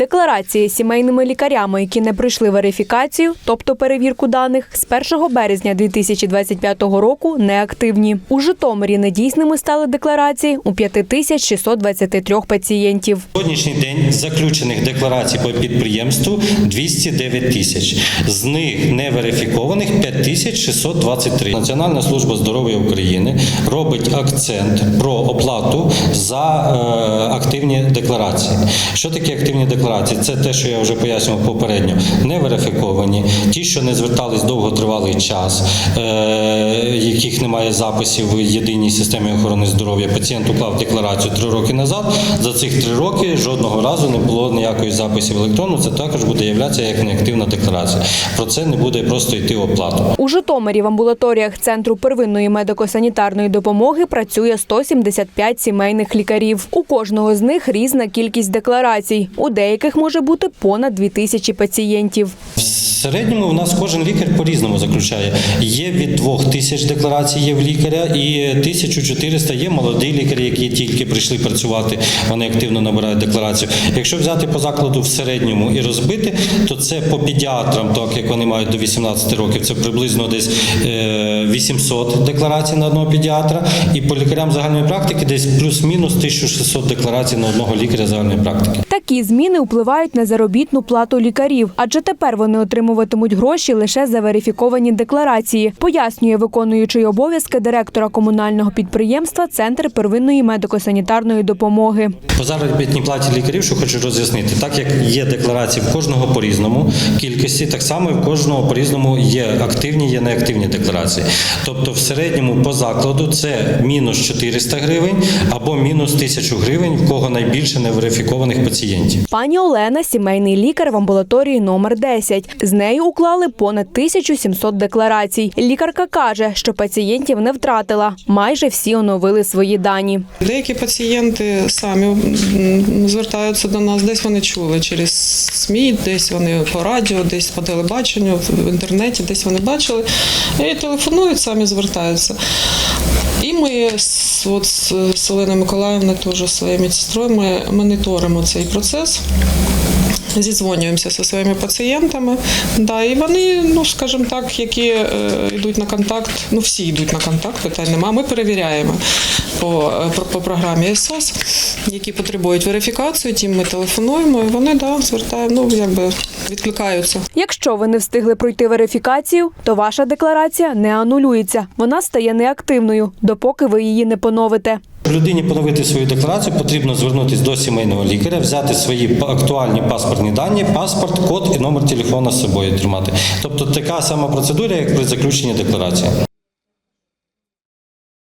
Декларації сімейними лікарями, які не пройшли верифікацію, тобто перевірку даних, з 1 березня 2025 року неактивні. У Житомирі недійсними стали декларації у 5623 пацієнтів. Сьогоднішній день заключених декларацій по підприємству 209 тисяч. З них неверифікованих 5623. Національна служба здоров'я України робить акцент про оплату за е, активні декларації. Що таке активні декларації? Це те, що я вже пояснював попередньо. Не верифіковані, ті, що не звертались довготривалий час, е, яких немає записів в єдиній системі охорони здоров'я. Пацієнт уклав декларацію три роки назад. За цих три роки жодного разу не було ніякої записів електронно. Це також буде являтися як неактивна декларація. Про це не буде просто йти оплата. У Житомирі в амбулаторіях Центру первинної медико-санітарної допомоги працює 175 сімейних лікарів. У кожного з них різна кількість декларацій. У деяких може бути понад 2000 пацієнтів. Середньому у нас кожен лікар по-різному заключає. Є від 2 тисяч декларацій є в лікаря, і 1400 є молоді лікарі, які тільки прийшли працювати, вони активно набирають декларацію. Якщо взяти по закладу в середньому і розбити, то це по педіатрам, так як вони мають до 18 років, це приблизно десь е, 800 декларацій на одного педіатра, і по лікарям загальної практики десь плюс-мінус 1600 декларацій на одного лікаря загальної практики. Такі зміни впливають на заробітну плату лікарів, адже тепер вони отримуватимуть гроші лише за верифіковані декларації, пояснює виконуючий обов'язки директора комунального підприємства Центр первинної медико-санітарної допомоги. По заробітній платі лікарів, що хочу роз'яснити, так як є декларації в кожного по різному кількості, так само і в кожного по різному є активні, є неактивні декларації. Тобто, в середньому по закладу це мінус 400 гривень або мінус 1000 гривень, в кого найбільше неверифікованих пацієнтів. Пані Олена сімейний лікар в амбулаторії номер 10. З нею уклали понад 1700 декларацій. Лікарка каже, що пацієнтів не втратила. Майже всі оновили свої дані. Деякі пацієнти самі звертаються до нас, десь вони чули через СМІ, десь вони по радіо, десь по телебаченню, в інтернеті, десь вони бачили. І телефонують, самі звертаються. І ми от, з Оленою Миколаївною, теж своєю медсестрою, ми моніторимо цей процес. Зідзвонюємося зі своїми пацієнтами, да, і вони, ну скажімо так, які е, йдуть на контакт, ну всі йдуть на контакт, питань немає. Ми перевіряємо по, е, по, програмі СОС, які потребують верифікацію, тим ми телефонуємо, і вони да, звертають, ну якби відкликаються. Якщо ви не встигли пройти верифікацію, то ваша декларація не анулюється. Вона стає неактивною, допоки ви її не поновите. Людині поновити свою декларацію потрібно звернутися до сімейного лікаря, взяти свої актуальні паспортні дані, паспорт, код і номер телефона з собою тримати. Тобто така сама процедура, як при заключенні декларації.